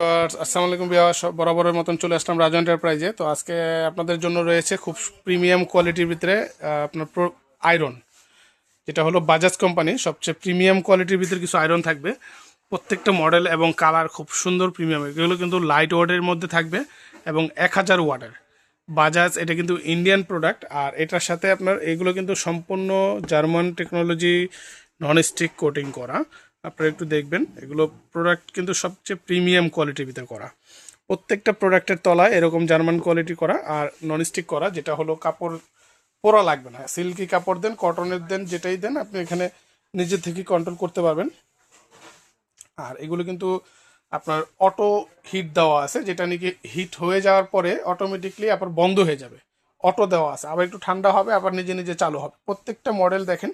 আসসালামু আলাইকুম বিয়া বরাবরের মতন চলে আসলাম রাজু এন্টারপ্রাইজে তো আজকে আপনাদের জন্য রয়েছে খুব প্রিমিয়াম কোয়ালিটির ভিতরে আপনার আয়রন যেটা হলো বাজাজ কোম্পানি সবচেয়ে প্রিমিয়াম কোয়ালিটির ভিতরে কিছু আয়রন থাকবে। প্রত্যেকটা মডেল এবং কালার খুব সুন্দর প্রিমিয়াম এগুলো কিন্তু লাইট ওয়ার্ডের মধ্যে থাকবে এবং এক হাজার ওয়ার্ডের বাজাজ এটা কিন্তু ইন্ডিয়ান প্রোডাক্ট আর এটার সাথে আপনার এগুলো কিন্তু সম্পূর্ণ German technology non stick coating করা। আপনারা একটু দেখবেন। এগুলো প্রোডাক্ট কিন্তু সবচেয়ে প্রিমিয়াম কোয়ালিটির ভিতরে করা। প্রত্যেকটা প্রোডাক্টের তলায় এরকম জার্মান কোয়ালিটি করা আর নন স্টিক করা, যেটা হলো কাপড় পোড়া লাগবে না। সিল্কি কাপড় দেন কটনের দেন, যেটাই দেন, আপনি এখানে নিজে থেকে কন্ট্রোল করতে পারবেন। আর এগুলো কিন্তু আপনার অটো হিট দেওয়া আছে, যেটা নাকি হিট হয়ে যাওয়ার পরে অটোমেটিকলি আবার বন্ধ হয়ে যাবে। অটো দেওয়া আছে। আবার একটু ঠান্ডা হবে, আবার নিজে নিজে চালু হবে। প্রত্যেকটা মডেল দেখেন,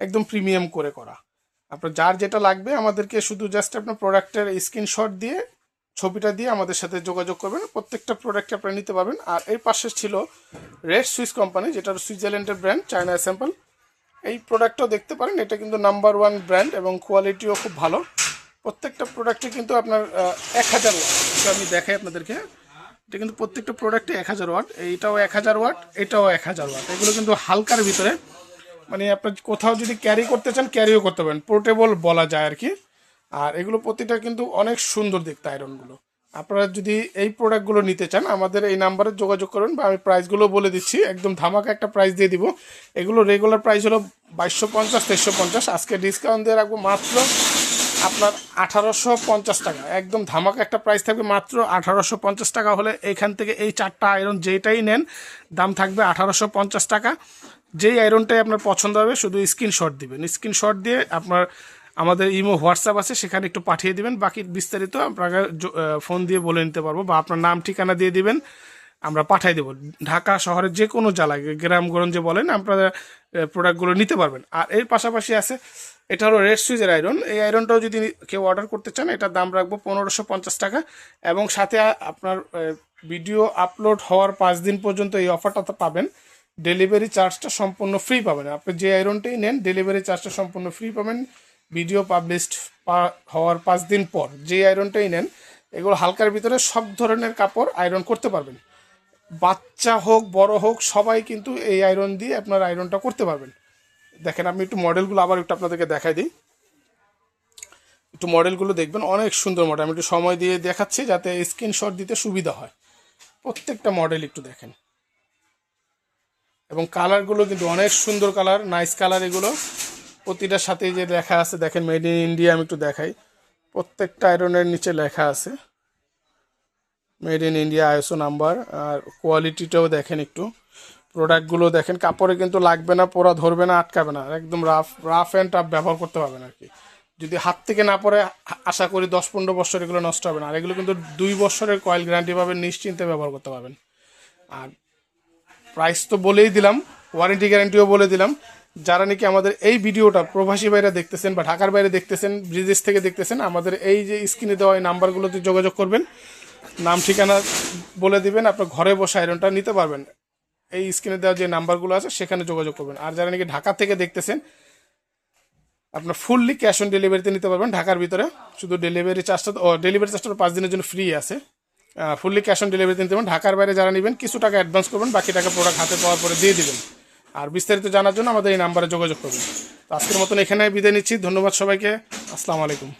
একদম প্রিমিয়াম করে করা। আপনার যার যেটা লাগবে আমাদেরকে শুধু জাস্ট আপনার প্রোডাক্টের স্ক্রিনশট দিয়ে, ছবিটা দিয়ে আমাদের সাথে যোগাযোগ করবেন। প্রত্যেকটা প্রোডাক্ট আপনারা নিতে পারবেন। আর এর পাশে ছিল রেড সুইস কোম্পানি যেটা সুইজারল্যান্ডের ব্র্যান্ড চায়না স্যাম্পল এই প্রোডাক্টটাও দেখতে পারেন। এটা কিন্তু নাম্বার ওয়ান ব্র্যান্ড এবং কোয়ালিটিও খুব ভালো। প্রত্যেকটা প্রোডাক্টে কিন্তু আপনার এক হাজার ওয়াট। আমি দেখাই আপনাদেরকে। এটা কিন্তু প্রত্যেকটা প্রোডাক্টে এক হাজার ওয়াট। এইটাও এক হাজার ওয়াট, এটাও এক হাজার ওয়াট। এগুলো কিন্তু হালকার ভিতরে। মানে আপনার কোথাও যদি ক্যারি করতে চান ক্যারিও করতে পারেন। পোর্টেবল বলা যায় আর কি। আর এগুলো প্রতিটা কিন্তু অনেক সুন্দর দেখতে আয়রনগুলো আপনারা যদি এই প্রোডাক্টগুলো নিতে চান, আমাদের এই নাম্বারে যোগাযোগ করবেন বা আমি প্রাইসগুলো বলে দিচ্ছি। একদম ধামাকা একটা প্রাইস দিয়ে দিব। এগুলো রেগুলার প্রাইস হলো বাইশশো পঞ্চাশ, তেইশশো পঞ্চাশ। আজকে ডিসকাউন্ট দিয়ে রাখব মাত্র আপনার আঠারোশো পঞ্চাশ টাকা। একদম ধামাকা একটা প্রাইস থাকবে মাত্র আঠারোশো পঞ্চাশ টাকা হলে এখান থেকে এই চারটা আয়রন যেটাই নেন, দাম থাকবে আঠারোশো পঞ্চাশ টাকা। যেই আয়রনটাই আপনার পছন্দ হবে, শুধু স্ক্রিনশট দিবেন। স্ক্রিনশট দিয়ে আপনার, আমাদের ইমো, হোয়াটসঅ্যাপ আছে, সেখানে একটু পাঠিয়ে দিবেন। বাকি বিস্তারিত আপনাকে ফোন দিয়ে বলে নিতে পারব বা আপনার নাম, ঠিকানা দিয়ে দিবেন। আমরা পাঠাই দেবো। ঢাকা শহরের যে কোনো জেলায়, গ্রামগঞ্জে বলেন, আপনারা প্রোডাক্টগুলো নিতে পারবেন। আর এর পাশাপাশি আছে, এটা হলো রেড সুইজের আয়রন এই আয়রনটাও যদি কেউ অর্ডার করতে চান, এটার দাম রাখব পনেরোশো পঞ্চাশ টাকা। এবং সাথে আপনার ভিডিও আপলোড হওয়ার পাঁচ দিন পর্যন্ত এই অফারটা তো পাবেন। ডেলিভারি চার্জটা সম্পূর্ণ ফ্রি পাবেন। আপনি যে আয়রনটাই নেন ডেলিভারি চার্জটা সম্পূর্ণ ফ্রি পাবেন। ভিডিও পাবলিশড হওয়ার পাঁচ দিন পর। যে আয়রনটাই নেন, এগুলো হালকার ভিতরে সব ধরনের কাপড় আয়রন করতে পারবেন। বাচ্চা হোক, বড় হোক, সবাই কিন্তু এই আয়রন দিয়ে আপনার আয়রনটা করতে পারবেন। দেখেন, আমি একটু মডেলগুলো আবার একটু আপনাদেরকে দেখাই দিই। একটু মডেলগুলো দেখবেন, অনেক সুন্দর মডেল আমি একটু সময় দিয়ে দেখাচ্ছি যাতে স্ক্রিনশট দিতে সুবিধা হয়। প্রত্যেকটা মডেল একটু দেখেন। এবং কালারগুলো কিন্তু অনেক সুন্দর কালার নাইস কালার এগুলো। প্রতিটার সাথে যে লেখা আছে, দেখেন মেড ইন ইন্ডিয়া আমি একটু দেখাই। প্রত্যেকটা আয়রনের নিচে লেখা আছে। Made in India ISO number আর কোয়ালিটিটাও দেখেন একটু। প্রোডাক্টগুলো দেখেন, কাপড়ে কিন্তু লাগবে না, পোড়া ধরবে না, আটকাবে না। একদম রাফ রাফ অ্যান্ড টাফ ব্যবহার করতে পারবেন আর কি। যদি হাত থেকে না পরে আশা করি দশ পনেরো বছর এগুলো নষ্ট হবে না। আর এগুলো কিন্তু দুই বছরের কয়েল গ্যারান্টি পাবেন, নিশ্চিন্তে ব্যবহার করতে পারবেন। আর প্রাইস তো বলেই দিলাম ওয়ারেন্টি গ্যারান্টিও বলে দিলাম। যারা নাকি আমাদের এই ভিডিওটা প্রবাসী বাইরে দেখতেছেন বা ঢাকার বাইরে দেখতেছেন, বিদেশ থেকে দেখতেছেন, আমাদের এই যে স্ক্রিনে দেওয়া এই নাম্বারগুলোতে যোগাযোগ করবেন। নাম, ঠিকানা বলে দিবেন, আপনার ঘরে বসে আয়রনটা নিতে পারবেন। এই স্ক্রিনে দেওয়া যে নাম্বারগুলো আছে, সেখানে যোগাযোগ করবেন। আর যারা নাকি ঢাকা থেকে দেখতেছেন, আপনার ফুললি ক্যাশ অন ডেলিভারিতে নিতে পারবেন। ঢাকার ভিতরে শুধু ডেলিভারি চার্জটা ডেলিভারি চার্জটা পাঁচ দিনের জন্য ফ্রি আছে। ফুললি ক্যাশ অন ডেলিভারিতে নিতে পারেন ঢাকার বাইরে যারা নেবেন, কিছু টাকা অ্যাডভান্স করবেন, বাকি টাকা প্রোডাক্ট হাতে পাওয়ার পরে দিয়ে দেবেন। আর বিস্তারিত জানার জন্য আমাদের এই নাম্বারে যোগাযোগ করবেন। তো আজকের মতন এখানে বিদায় নিচ্ছি। ধন্যবাদ সবাইকে। আসসালামু আলাইকুম।